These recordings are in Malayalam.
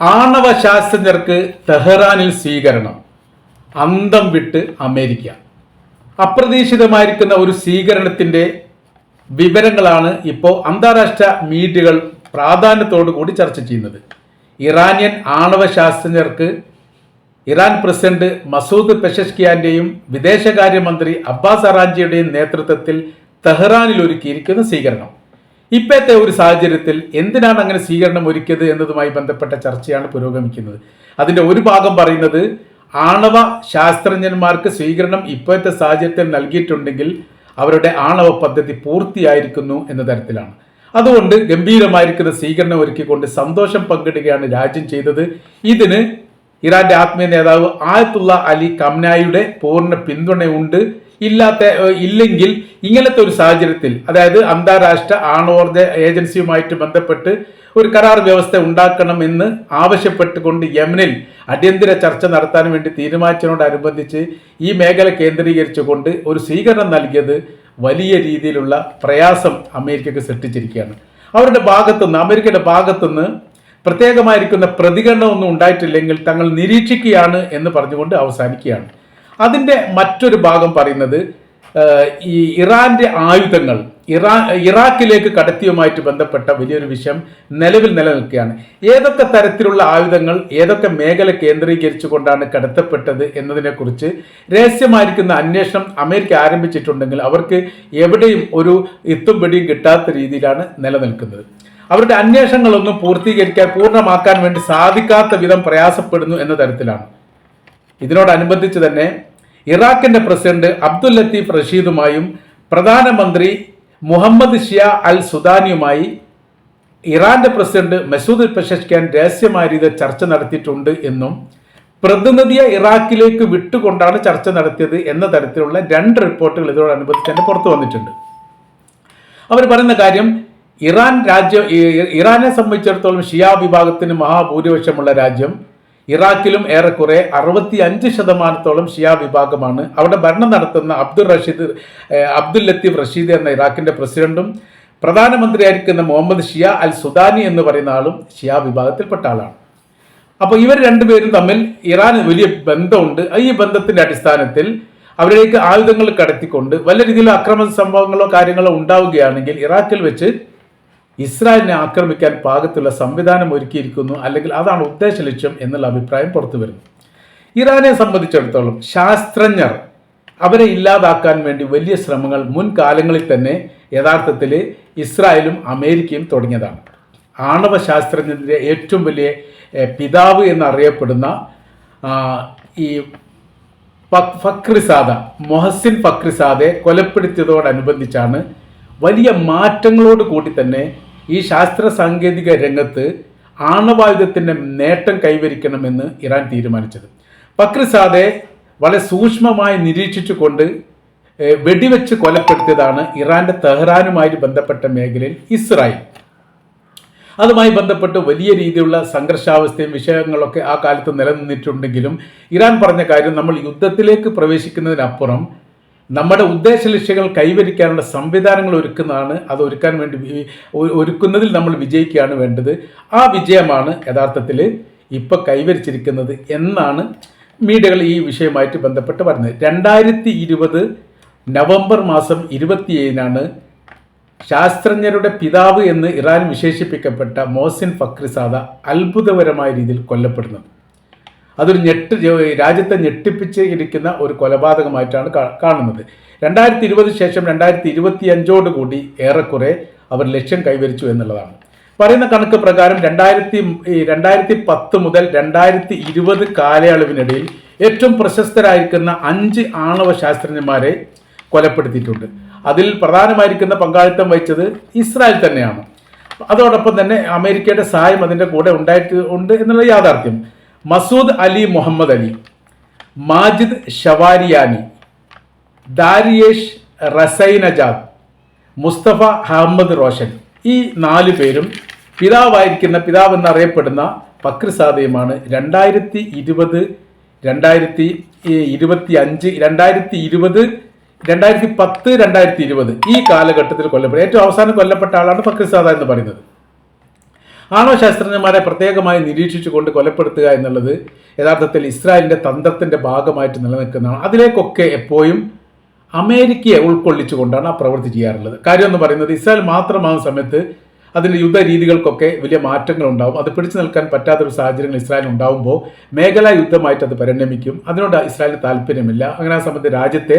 ആണവ ശാസ്ത്രജ്ഞർക്ക് തെഹ്റാനിൽ സ്വീകരണം അന്തം വിട്ട് അമേരിക്ക. അപ്രതീക്ഷിതമായിരിക്കുന്ന ഒരു സ്വീകരണത്തിന്റെ വിവരങ്ങളാണ് ഇപ്പോൾ അന്താരാഷ്ട്ര മീഡിയകൾ പ്രാധാന്യത്തോടു കൂടി ചർച്ച ചെയ്യുന്നത്. ഇറാനിയൻ ആണവ ശാസ്ത്രജ്ഞർക്ക് ഇറാൻ പ്രസിഡന്റ് മസൂദ് പെഷഷ്കിയാന്റെയും വിദേശകാര്യമന്ത്രി അബ്ബാസ് അറാഞ്ചിയുടെയും നേതൃത്വത്തിൽ തെഹ്റാനിൽ ഒരുക്കിയിരിക്കുന്ന സ്വീകരണം. ഇപ്പോഴത്തെ ഒരു സാഹചര്യത്തിൽ എന്തിനാണ് അങ്ങനെ സ്വീകരണം ഒരുക്കിയത് എന്നതുമായി ബന്ധപ്പെട്ട ചർച്ചയാണ് പുരോഗമിക്കുന്നത്. അതിന്റെ ഒരു ഭാഗം പറയുന്നത് ആണവ ശാസ്ത്രജ്ഞന്മാർക്ക് സ്വീകരണം ഇപ്പോഴത്തെ സാഹചര്യത്തിൽ നൽകിയിട്ടുണ്ടെങ്കിൽ അവരുടെ ആണവ പദ്ധതി പൂർത്തിയായിരിക്കുന്നു എന്ന തരത്തിലാണ്. അതുകൊണ്ട് ഗംഭീരമായിരിക്കുന്ന സ്വീകരണം ഒരുക്കിക്കൊണ്ട് സന്തോഷം പങ്കിടുകയാണ് രാജ്യം ചെയ്തത്. ഇതിന് ഇറാന്റെ ആത്മീയ നേതാവ് ആയത്തുള്ള അലി കംനായിയുടെ പൂർണ പിന്തുണയുണ്ട്. ഇല്ലാത്ത ഇല്ലെങ്കിൽ ഇങ്ങനത്തെ ഒരു സാഹചര്യത്തിൽ അതായത് അന്താരാഷ്ട്ര ആണവോർജ ഏജൻസിയുമായിട്ട് ബന്ധപ്പെട്ട് ഒരു കരാർ വ്യവസ്ഥ ഉണ്ടാക്കണം എന്ന് ആവശ്യപ്പെട്ടുകൊണ്ട് യമനിൽ അടിയന്തര ചർച്ച നടത്താൻ വേണ്ടി തീരുമാനിച്ചതിനോടനുബന്ധിച്ച് ഈ മേഖല കേന്ദ്രീകരിച്ചുകൊണ്ട് ഒരു സ്വീകരണം നൽകിയത് വലിയ രീതിയിലുള്ള പ്രയാസം അമേരിക്കക്ക് സൃഷ്ടിച്ചിരിക്കുകയാണ്. അവരുടെ ഭാഗത്തുനിന്ന് അമേരിക്കയുടെ ഭാഗത്തുനിന്ന് പ്രത്യേകമായിരിക്കുന്ന പ്രതികരണമൊന്നും ഉണ്ടായിട്ടില്ലെങ്കിൽ തങ്ങൾ നിരീക്ഷിക്കുകയാണ് എന്ന് പറഞ്ഞുകൊണ്ട് അവസാനിക്കുകയാണ്. അതിന്റെ മറ്റൊരു ഭാഗം പറയുന്നത് ഈ ഇറാന്റെ ആയുധങ്ങൾ ഇറാ ഇറാഖിലേക്ക് കടത്തിയുമായിട്ട് ബന്ധപ്പെട്ട വലിയൊരു വിഷയം നിലവിൽ നിലനിൽക്കുകയാണ്. ഏതൊക്കെ തരത്തിലുള്ള ആയുധങ്ങൾ ഏതൊക്കെ മേഖല കേന്ദ്രീകരിച്ചുകൊണ്ടാണ് കടത്തപ്പെട്ടത് എന്നതിനെക്കുറിച്ച് രഹസ്യമായിരിക്കുന്ന അന്വേഷണം അമേരിക്ക ആരംഭിച്ചിട്ടുണ്ടെങ്കിൽ അവർക്ക് എവിടെയും ഒരു ഇത്തും പിടിയും കിട്ടാത്ത രീതിയിലാണ് നിലനിൽക്കുന്നത്. അവരുടെ അന്വേഷണങ്ങളൊന്നും പൂർത്തീകരിക്കാൻ പൂർണമാക്കാൻ വേണ്ടി സാധിക്കാത്ത വിധം പ്രയാസപ്പെടുന്നു എന്ന തരത്തിലാണ്. ഇതിനോടനുബന്ധിച്ച് തന്നെ ഇറാഖിന്റെ പ്രസിഡന്റ് അബ്ദുൽ ലത്തീഫ് റഷീദുമായും പ്രധാനമന്ത്രി മുഹമ്മദ് ഷിയ അൽ സുദാനിയുമായി ഇറാന്റെ പ്രസിഡന്റ് മസൂദ് പെഷഷ്കാൻ രഹസ്യമായ രീതിയിൽ ചർച്ച നടത്തിയിട്ടുണ്ട് എന്നും പ്രതിനിധിയെ ഇറാഖിലേക്ക് വിട്ടുകൊണ്ടാണ് ചർച്ച നടത്തിയത് എന്ന തരത്തിലുള്ള രണ്ട് റിപ്പോർട്ടുകൾ ഇതോടനുബന്ധിച്ച് തന്നെ പുറത്തു വന്നിട്ടുണ്ട്. അവർ പറയുന്ന കാര്യം ഇറാൻ രാജ്യം ഇറാനെ സംബന്ധിച്ചിടത്തോളം ഷിയ വിഭാഗത്തിന് മഹാഭൂരിപക്ഷമുള്ള രാജ്യം ഇറാഖിലും ഏറെക്കുറെ അറുപത്തി അഞ്ച് ശതമാനത്തോളം ഷിയ വിഭാഗമാണ്. അവിടെ ഭരണം നടത്തുന്ന അബ്ദുൾ റഷീദ് അബ്ദുൽ ലത്തീഫ് റഷീദ് എന്ന ഇറാഖിന്റെ പ്രസിഡന്റും പ്രധാനമന്ത്രിയായിരിക്കുന്ന മുഹമ്മദ് ഷിയ അൽ സുദാനി എന്ന് പറയുന്ന ആളും ഷിയ വിഭാഗത്തിൽപ്പെട്ട ആളാണ്. അപ്പോൾ ഇവർ രണ്ടുപേരും തമ്മിൽ ഇറാൻ വലിയ ബന്ധമുണ്ട്. ഈ ബന്ധത്തിന്റെ അടിസ്ഥാനത്തിൽ അവരിലേക്ക് ആയുധങ്ങൾ കടത്തിക്കൊണ്ട് വല്ല രീതിയിലുള്ള അക്രമ സംഭവങ്ങളോ കാര്യങ്ങളോ ഉണ്ടാവുകയാണെങ്കിൽ ഇറാഖിൽ വെച്ച് ഇസ്രായേലിനെ ആക്രമിക്കാൻ പാകത്തുള്ള സംവിധാനം ഒരുക്കിയിരിക്കുന്നു അല്ലെങ്കിൽ അതാണ് ഉദ്ദേശ ലക്ഷ്യം എന്നുള്ള അഭിപ്രായം പുറത്തു വരുന്നു. ഇറാനെ സംബന്ധിച്ചിടത്തോളം ശാസ്ത്രജ്ഞർ അവരെ ഇല്ലാതാക്കാൻ വേണ്ടി വലിയ ശ്രമങ്ങൾ മുൻകാലങ്ങളിൽ തന്നെ യഥാർത്ഥത്തിൽ ഇസ്രായേലും അമേരിക്കയും തുടങ്ങിയതാണ്. ആണവ ശാസ്ത്രജ്ഞരുടെ ഏറ്റവും വലിയ പിതാവ് എന്നറിയപ്പെടുന്ന ഈ ഫക്രിസാദ മൊഹസിൻ ഫക്രിസാദെ കൊലപ്പെടുത്തിയതോടനുബന്ധിച്ചാണ് വലിയ മാറ്റങ്ങളോട് കൂടി തന്നെ ഈ ശാസ്ത്ര സാങ്കേതിക രംഗത്ത് ആണവായുധത്തിന്റെ നേട്ടം കൈവരിക്കണമെന്ന് ഇറാൻ തീരുമാനിച്ചത്. പക്രിസാദെ വളരെ സൂക്ഷ്മമായി നിരീക്ഷിച്ചുകൊണ്ട് കൊണ്ട് വെടിവെച്ച് കൊലപ്പെടുത്തിയതാണ് ഇറാന്റെ തെഹ്റാനുമായി ബന്ധപ്പെട്ട മേഖലയിൽ ഇസ്രായേൽ. അതുമായി ബന്ധപ്പെട്ട് വലിയ രീതിയിലുള്ള സംഘർഷാവസ്ഥയും വിഷയങ്ങളൊക്കെ ആ കാലത്ത് നിലനിന്നിട്ടുണ്ടെങ്കിലും ഇറാൻ പറഞ്ഞ കാര്യം നമ്മൾ യുദ്ധത്തിലേക്ക് പ്രവേശിക്കുന്നതിനപ്പുറം നമ്മുടെ ഉദ്ദേശ ലക്ഷ്യങ്ങൾ കൈവരിക്കാനുള്ള സംവിധാനങ്ങൾ ഒരുക്കുന്നതാണ്. അത് ഒരുക്കാൻ വേണ്ടി ഒരുക്കുന്നതിൽ നമ്മൾ വിജയിക്കുകയാണ് വേണ്ടത്. ആ വിജയമാണ് യഥാർത്ഥത്തിൽ ഇപ്പോൾ കൈവരിച്ചിരിക്കുന്നത് എന്നാണ് മീഡിയകൾ ഈ വിഷയമായിട്ട് ബന്ധപ്പെട്ട് പറഞ്ഞത്. രണ്ടായിരത്തി ഇരുപത് നവംബർ മാസം ഇരുപത്തിയേഴിനാണ് ശാസ്ത്രജ്ഞരുടെ പിതാവ് എന്ന് ഇറാൻ വിശേഷിപ്പിക്കപ്പെട്ട മോസിൻ ഫക്രിസാദ അത്ഭുതകരമായ രീതിയിൽ കൊല്ലപ്പെടുന്നത്. അതൊരു ഞെട്ട് രാജ്യത്തെ ഞെട്ടിപ്പിച്ച് ഇരിക്കുന്ന ഒരു കൊലപാതകമായിട്ടാണ് കാണുന്നത്. രണ്ടായിരത്തി ഇരുപത് ശേഷം രണ്ടായിരത്തി ഇരുപത്തി അഞ്ചോട് കൂടി ഏറെക്കുറെ അവർ ലക്ഷ്യം കൈവരിച്ചു എന്നുള്ളതാണ്. പറയുന്ന കണക്ക് പ്രകാരം രണ്ടായിരത്തി രണ്ടായിരത്തി പത്ത് മുതൽ രണ്ടായിരത്തി ഇരുപത് കാലയളവിനിടയിൽ ഏറ്റവും പ്രശസ്തരായിരിക്കുന്ന അഞ്ച് ആണവ ശാസ്ത്രജ്ഞന്മാരെ കൊലപ്പെടുത്തിയിട്ടുണ്ട്. അതിൽ പ്രധാനമായിരിക്കുന്ന പങ്കാളിത്തം വഹിച്ചത് ഇസ്രായേൽ തന്നെയാണ്. അതോടൊപ്പം തന്നെ അമേരിക്കയുടെ സഹായം അതിന്റെ കൂടെ ഉണ്ടായിട്ട് ഉണ്ട് എന്നുള്ള യാഥാർത്ഥ്യം. മസൂദ് അലി മുഹമ്മദ് അലി മാജിദ് ഷവാരിയാനി ദാരിയേഷ് റസൈനജാദ് മുസ്തഫ അഹമ്മദ് റോഷൻ. ഈ നാല് പേരും പിതാവായിരിക്കുന്ന പിതാവ് എന്നറിയപ്പെടുന്ന ഫക്രിസാദയുമാണ് രണ്ടായിരത്തി ഇരുപത് രണ്ടായിരത്തി ഇരുപത്തി അഞ്ച് രണ്ടായിരത്തി ഇരുപത് രണ്ടായിരത്തി പത്ത് രണ്ടായിരത്തി ഇരുപത് ഈ കാലഘട്ടത്തിൽ കൊല്ലപ്പെട്ട ഏറ്റവും അവസാനം കൊല്ലപ്പെട്ട ആളാണ് ഫക്രിസാദ എന്ന് പറയുന്നത്. ആണവ ശാസ്ത്രജ്ഞന്മാരെ പ്രത്യേകമായി നിരീക്ഷിച്ചുകൊണ്ട് കൊലപ്പെടുത്തുക എന്നുള്ളത് യഥാർത്ഥത്തിൽ ഇസ്രായേലിന്റെ തന്ത്രത്തിന്റെ ഭാഗമായിട്ട് നിലനിൽക്കുന്നതാണ്. അതിലേക്കൊക്കെ എപ്പോഴും അമേരിക്കയെ ഉൾക്കൊള്ളിച്ചുകൊണ്ടാണ് ആ പ്രവൃത്തി ചെയ്യാറുള്ളത്. കാര്യം എന്ന് പറയുന്നത് ഇസ്രായേൽ മാത്രമാകുന്ന സമയത്ത് അതിന്റെ യുദ്ധ രീതികൾക്കൊക്കെ വലിയ മാറ്റങ്ങൾ ഉണ്ടാവും. അത് പിടിച്ചു നിൽക്കാൻ പറ്റാത്തൊരു സാഹചര്യങ്ങൾ ഇസ്രായേൽ ഉണ്ടാകുമ്പോൾ മേഖലാ യുദ്ധമായിട്ട് അത് പരിണമിക്കും. അതിനോട് ഇസ്രായേലിന് താല്പര്യമില്ല. അങ്ങനെ ആ സമയത്ത് രാജ്യത്തെ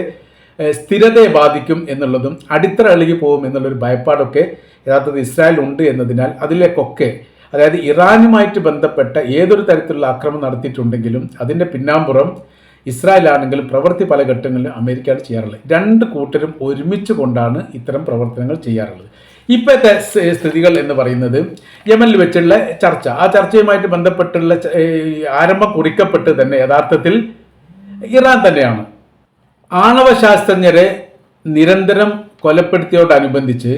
സ്ഥിരതയെ ബാധിക്കും എന്നുള്ളതും അടിത്തറ ഇളകി പോകും എന്നുള്ളൊരു ഭയപ്പാടൊക്കെ യഥാർത്ഥത്തിൽ ഇസ്രായേൽ ഉണ്ട് എന്നതിനാൽ അതിലേക്കൊക്കെ അതായത് ഇറാനുമായിട്ട് ബന്ധപ്പെട്ട ഏതൊരു തരത്തിലുള്ള ആക്രമണം നടത്തിയിട്ടുണ്ടെങ്കിലും അതിന്റെ പിന്നാമ്പുറം ഇസ്രായേലാണെങ്കിലും പ്രവൃത്തി പല ഘട്ടങ്ങളിലും അമേരിക്കയാണ് ചെയ്യാറുള്ളത്. രണ്ട് കൂട്ടരും ഒരുമിച്ച് കൊണ്ടാണ് ഇത്തരം പ്രവർത്തനങ്ങൾ ചെയ്യാറുള്ളത്. ഇപ്പോഴത്തെ സ്ഥിതികൾ എന്ന് പറയുന്നത് യമനിൽ വെച്ചുള്ള ചർച്ച. ആ ചർച്ചയുമായിട്ട് ബന്ധപ്പെട്ടുള്ള ആരംഭം കുറിക്കപ്പെട്ട് തന്നെ യഥാർത്ഥത്തിൽ ഇറാൻ തന്നെയാണ്. ആണവ ശാസ്ത്രജ്ഞരെ നിരന്തരം കൊലപ്പെടുത്തിയോടനുബന്ധിച്ച്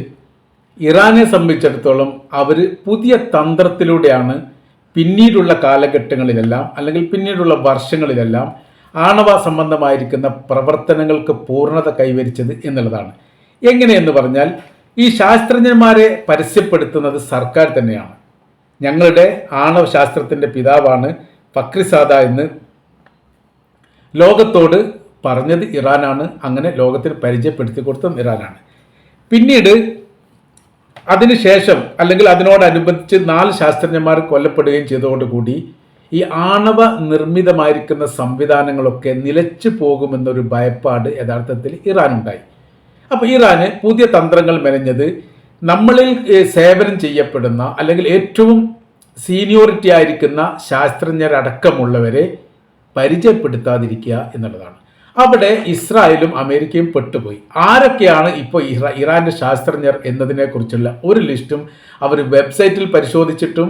ഇറാനെ സംബന്ധിച്ചിടത്തോളം അവർ പുതിയ തന്ത്രത്തിലൂടെയാണ് പിന്നീടുള്ള കാലഘട്ടങ്ങളിലെല്ലാം അല്ലെങ്കിൽ പിന്നീടുള്ള വർഷങ്ങളിലെല്ലാം ആണവ സംബന്ധമായിരിക്കുന്ന പ്രവർത്തനങ്ങൾക്ക് പൂർണത കൈവരിച്ചത് എന്നുള്ളതാണ്. എങ്ങനെയെന്ന് പറഞ്ഞാൽ ഈ ശാസ്ത്രജ്ഞന്മാരെ പരസ്യപ്പെടുത്തുന്നത് സർക്കാർ തന്നെയാണ്. ഞങ്ങളുടെ ആണവ ശാസ്ത്രത്തിന്റെ പിതാവാണ് ഫക്രിസാദ എന്ന് ലോകത്തോട് പറഞ്ഞത് ഇറാനാണ്. അങ്ങനെ ലോകത്തിന് പരിചയപ്പെടുത്തി കൊടുത്തും ഇറാനാണ്. പിന്നീട് അതിനുശേഷം അല്ലെങ്കിൽ അതിനോടനുബന്ധിച്ച് നാല് ശാസ്ത്രജ്ഞന്മാർ കൊല്ലപ്പെടുകയും ചെയ്തുകൊണ്ടുകൂടി ഈ ആണവ നിർമ്മിതമായിരിക്കുന്ന സംവിധാനങ്ങളൊക്കെ നിലച്ചു പോകുമെന്നൊരു ഭയപ്പാട് യഥാർത്ഥത്തിൽ ഇറാനുണ്ടായി. അപ്പോൾ ഇറാന് പുതിയ തന്ത്രങ്ങൾ മെനഞ്ഞത് നമ്മളിൽ സേവനം ചെയ്യപ്പെടുന്ന അല്ലെങ്കിൽ ഏറ്റവും സീനിയോറിറ്റി ആയിരിക്കുന്ന ശാസ്ത്രജ്ഞരടക്കമുള്ളവരെ പരിചയപ്പെടുത്താതിരിക്കുക എന്നുള്ളതാണ്. അവിടെ ഇസ്രായേലും അമേരിക്കയും പെട്ടുപോയി. ആരൊക്കെയാണ് ഇപ്പോൾ ഇറാ ഇറാന്റെ ശാസ്ത്രജ്ഞർ എന്നതിനെക്കുറിച്ചുള്ള ഒരു ലിസ്റ്റും അവർ വെബ്സൈറ്റിൽ പരിശോധിച്ചിട്ടും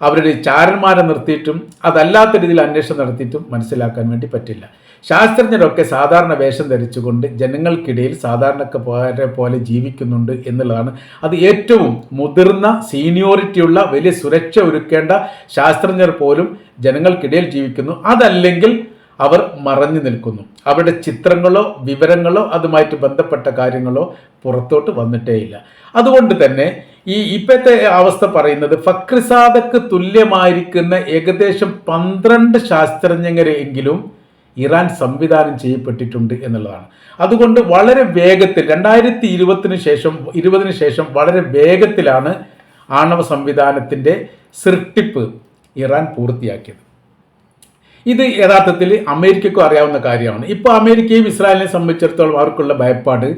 അവരുടെ ചാരന്മാരെ നിർത്തിയിട്ടും അതല്ലാത്ത രീതിയിൽ അന്വേഷണം നടത്തിയിട്ടും മനസ്സിലാക്കാൻ വേണ്ടി പറ്റില്ല. ശാസ്ത്രജ്ഞരൊക്കെ സാധാരണ വേഷം ധരിച്ചുകൊണ്ട് ജനങ്ങൾക്കിടയിൽ സാധാരണക്കാരെ പോലെ ജീവിക്കുന്നുണ്ട് എന്നുള്ളതാണ്. അത് ഏറ്റവും മുതിർന്ന സീനിയോറിറ്റിയുള്ള വലിയ സുരക്ഷ ഒരുക്കേണ്ട ശാസ്ത്രജ്ഞർ പോലും ജനങ്ങൾക്കിടയിൽ ജീവിക്കുന്നു. അതല്ലെങ്കിൽ അവർ മറഞ്ഞു നിൽക്കുന്നു. അവരുടെ ചിത്രങ്ങളോ വിവരങ്ങളോ അതുമായിട്ട് ബന്ധപ്പെട്ട കാര്യങ്ങളോ പുറത്തോട്ട് വന്നിട്ടേയില്ല. അതുകൊണ്ട് തന്നെ ഈ ഇപ്പോഴത്തെ അവസ്ഥ പറയുന്നത് ഫക്രിസാദക്ക് തുല്യമായിരിക്കുന്ന ഏകദേശം പന്ത്രണ്ട് ശാസ്ത്രജ്ഞരെങ്കിലും ഇറാൻ സംവിധാനം ചെയ്യപ്പെട്ടിട്ടുണ്ട് എന്നുള്ളതാണ്. അതുകൊണ്ട് വളരെ വേഗത്തിൽ രണ്ടായിരത്തി ഇരുപത്തിന് ശേഷം ഇരുപതിന് ശേഷം വളരെ വേഗത്തിലാണ് ആണവ സംവിധാനത്തിന്റെ സൃഷ്ടിപ്പ് ഇറാൻ പൂർത്തിയാക്കിയത്. ഇത് യഥാർത്ഥത്തിൽ അമേരിക്കക്കും അറിയാവുന്ന കാര്യമാണ്. ഇപ്പോൾ അമേരിക്കയും ഇസ്രായേലിനെ സംബന്ധിച്ചിടത്തോളം അവർക്കുള്ള ഭയപ്പാട്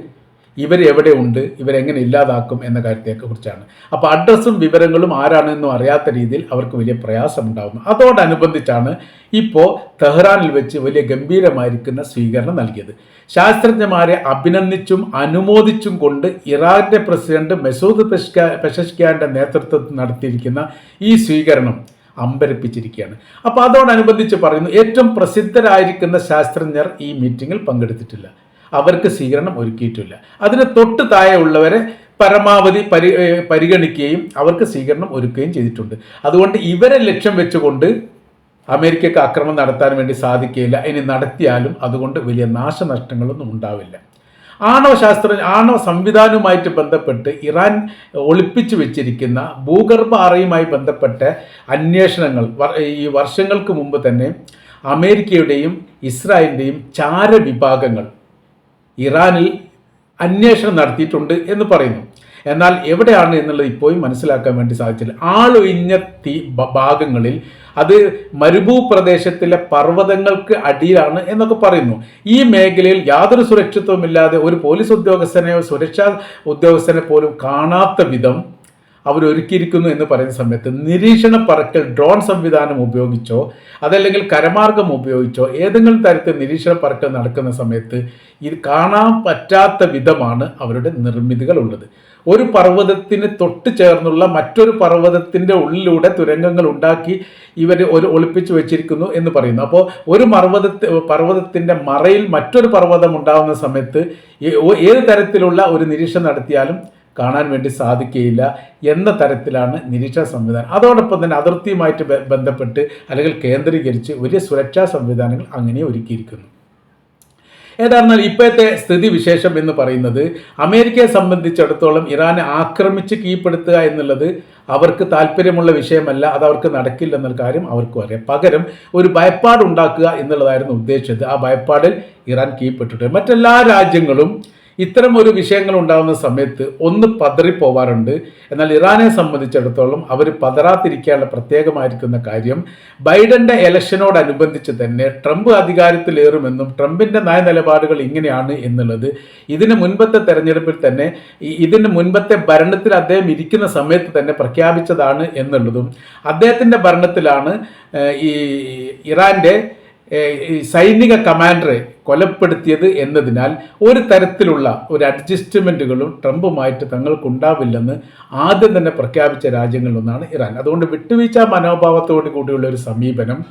ഇവർ എവിടെ ഉണ്ട് ഇവരെങ്ങനെ ഇല്ലാതാക്കും എന്ന കാര്യത്തെക്കുറിച്ചാണ് അപ്പോൾ അഡ്രസ്സും വിവരങ്ങളും ആരാണെന്നും അറിയാത്ത രീതിയിൽ അവർക്ക് വലിയ പ്രയാസമുണ്ടാകുന്നു അതോടനുബന്ധിച്ചാണ് ഇപ്പോൾ തെഹ്റാനിൽ വെച്ച് വലിയ ഗംഭീരമായിരിക്കുന്ന സ്വീകരണം നൽകിയത്. ശാസ്ത്രജ്ഞന്മാരെ അഭിനന്ദിച്ചും അനുമോദിച്ചും കൊണ്ട് ഇറാന്റെ പ്രസിഡന്റ് മെസൂദ് പെഷ്ക പെഷഷ്ക്യാന്റെ നേതൃത്വത്തിൽ നടത്തിയിരിക്കുന്ന ഈ സ്വീകരണം അമ്പരപ്പിച്ചിരിക്കുകയാണ്. അപ്പോൾ അതോടനുബന്ധിച്ച് പറയുന്നു ഏറ്റവും പ്രസിദ്ധരായിരിക്കുന്ന ശാസ്ത്രജ്ഞർ ഈ മീറ്റിങ്ങിൽ പങ്കെടുത്തിട്ടില്ല. അവർക്ക് സ്വീകരണം ഒരുക്കിയിട്ടില്ല. അതിന് തൊട്ട് താഴെ ഉള്ളവരെ പരമാവധി പരി പരിഗണിക്കുകയും അവർക്ക് സ്വീകരണം ഒരുക്കുകയും ചെയ്തിട്ടുണ്ട്. അതുകൊണ്ട് ഇവരെ ലക്ഷ്യം വെച്ചുകൊണ്ട് അമേരിക്കക്ക് ആക്രമണം നടത്താൻ വേണ്ടി സാധിക്കുകയില്ല. ഇനി നടത്തിയാലും അതുകൊണ്ട് വലിയ നാശനഷ്ടങ്ങളൊന്നും ഉണ്ടാവില്ല. ആണവ ശാസ്ത്ര ആണവ സംവിധാനവുമായിട്ട് ബന്ധപ്പെട്ട് ഇറാൻ ഒളിപ്പിച്ചു വെച്ചിരിക്കുന്ന ഭൂഗർഭ അറയുമായി ബന്ധപ്പെട്ട അന്വേഷണങ്ങൾ ഈ വർഷങ്ങൾക്ക് മുമ്പ് തന്നെ അമേരിക്കയുടെയും ഇസ്രായേലിന്റെയും ചാരവിഭാഗങ്ങൾ ഇറാനിൽ അന്വേഷണം നടത്തിയിട്ടുണ്ട് എന്ന് പറയുന്നു. എന്നാൽ എവിടെയാണ് എന്നുള്ളത് ഇപ്പോഴും മനസ്സിലാക്കാൻ വേണ്ടി സാധിച്ചില്ല. ആളൊഴിഞ്ഞ തീ ഭാഗങ്ങളിൽ അത് മരുഭൂപ്രദേശത്തിലെ പർവതങ്ങൾക്ക് അടിയിലാണ് എന്നൊക്കെ പറയുന്നു. ഈ മേഖലയിൽ യാതൊരു സുരക്ഷിത്വമില്ലാതെ ഒരു പോലീസ് ഉദ്യോഗസ്ഥനെയോ സുരക്ഷാ ഉദ്യോഗസ്ഥനെ പോലും കാണാത്ത വിധം അവരൊരുക്കിയിരിക്കുന്നു എന്ന് പറയുന്ന സമയത്ത് നിരീക്ഷണ പറക്കൽ ഡ്രോൺ സംവിധാനം ഉപയോഗിച്ചോ അതല്ലെങ്കിൽ കരമാർഗം ഉപയോഗിച്ചോ ഏതെങ്കിലും തരത്തിൽ നിരീക്ഷണ പറക്കൽ നടക്കുന്ന സമയത്ത് ഇത് കാണാൻ പറ്റാത്ത വിധമാണ് അവരുടെ നിർമ്മിതികൾ ഉള്ളത്. ഒരു പർവതത്തിന് തൊട്ട് ചേർന്നുള്ള മറ്റൊരു പർവതത്തിന്റെ ഉള്ളിലൂടെ തുരങ്കങ്ങൾ ഉണ്ടാക്കി ഇവർ ഒരു ഒളിപ്പിച്ചു വെച്ചിരിക്കുന്നു എന്ന് പറയുന്നു. അപ്പോൾ ഒരു മർവത പർവതത്തിന്റെ മറയിൽ മറ്റൊരു പർവതം ഉണ്ടാകുന്ന സമയത്ത് ഏത് തരത്തിലുള്ള ഒരു നിരീക്ഷണം നടത്തിയാലും കാണാൻ വേണ്ടി സാധിക്കുകയില്ല എന്ന തരത്തിലാണ് നിരീക്ഷണ സംവിധാനം. അതോടൊപ്പം തന്നെ അതിർത്തിയുമായിട്ട് ബന്ധപ്പെട്ട് അല്ലെങ്കിൽ കേന്ദ്രീകരിച്ച് വലിയ സുരക്ഷാ സംവിധാനങ്ങൾ അങ്ങനെ ഒരുക്കിയിരിക്കുന്നു. ഏതായിരുന്നാൽ ഇപ്പോഴത്തെ സ്ഥിതി വിശേഷം എന്ന് പറയുന്നത് അമേരിക്കയെ സംബന്ധിച്ചിടത്തോളം ഇറാനെ ആക്രമിച്ച് കീഴ്പ്പെടുത്തുക എന്നുള്ളത് അവർക്ക് താല്പര്യമുള്ള വിഷയമല്ല അത് അവർക്ക് നടക്കില്ല എന്നൊരു കാര്യം അവർക്കും അറിയാം. പകരം ഒരു ഭയപ്പാട് ഉണ്ടാക്കുക എന്നുള്ളതായിരുന്നു ഉദ്ദേശിച്ചത്. ആ ഭയപ്പാടിൽ ഇറാൻ കീഴ്പ്പെട്ടിട്ടുണ്ട്. മറ്റെല്ലാ രാജ്യങ്ങളും ഇത്തരം ഒരു വിഷയങ്ങൾ ഉണ്ടാകുന്ന സമയത്ത് ഒന്ന് പതറിപ്പോവാറുണ്ട്. എന്നാൽ ഇറാനെ സംബന്ധിച്ചിടത്തോളം അവർ പതറാതിരിക്കാനുള്ള പ്രത്യേകമായിരിക്കുന്ന കാര്യം ബൈഡന്റെ ഇലക്ഷനോടനുബന്ധിച്ച് തന്നെ ട്രംപ് അധികാരത്തിലേറുമെന്നും ട്രംപിന്റെ നയനിലപാടുകൾ ഇങ്ങനെയാണ് എന്നുള്ളത് ഇതിന് മുൻപത്തെ തെരഞ്ഞെടുപ്പിൽ തന്നെ ഇതിന് മുൻപത്തെ ഭരണത്തിൽ അദ്ദേഹം ഇരിക്കുന്ന സമയത്ത് തന്നെ പ്രഖ്യാപിച്ചതാണ് എന്നുള്ളതും അദ്ദേഹത്തിന്റെ ഭരണത്തിലാണ് ഈ ഇറാന്റെ സൈനിക കമാൻഡറെ കൊലപ്പെടുത്തിയത് എന്നതിനാൽ ഒരു തരത്തിലുള്ള ഒരു അഡ്ജസ്റ്റ്മെന്റുകളും ട്രംപുമായിട്ട് തങ്ങൾക്കുണ്ടാവില്ലെന്ന് ആദ്യം തന്നെ പ്രഖ്യാപിച്ച രാജ്യങ്ങളിലൊന്നാണ് ഇറാൻ. അതുകൊണ്ട് വിട്ടുവീഴ്ച മനോഭാവത്തോടു കൂടിയുള്ള ഒരു സമീപനം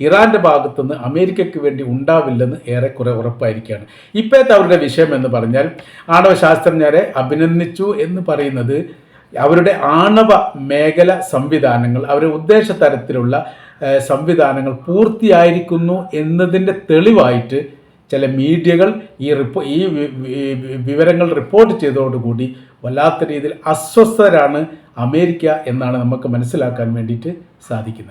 ഇറാന്റെ ഭാഗത്തുനിന്ന് അമേരിക്കയ്ക്ക് വേണ്ടി ഉണ്ടാവില്ലെന്ന് ഏറെക്കുറെ ഉറപ്പായിരിക്കുകയാണ്. ഇപ്പോഴത്തെ അവരുടെ വിഷയം എന്ന് പറഞ്ഞാൽ ആണവ ശാസ്ത്രജ്ഞരെ അഭിനന്ദിച്ചു എന്ന് പറയുന്നത് അവരുടെ ആണവ മേഖല സംവിധാനങ്ങൾ അവരുടെ ഉദ്ദേശ തരത്തിലുള്ള സംവിധാനങ്ങൾ പൂർത്തിയായിരിക്കുന്നു എന്നതിന്റെ തെളിവായിട്ട് ചില മീഡിയകൾ ഈ റിപ്പോ ഈ വിവരങ്ങൾ റിപ്പോർട്ട് ചെയ്തതോടുകൂടി വല്ലാത്ത രീതിയിൽ അസ്വസ്ഥരാണ് അമേരിക്ക എന്നാണ് നമുക്ക് മനസ്സിലാക്കാൻ വേണ്ടിയിട്ട് സാധിക്കുന്നത്.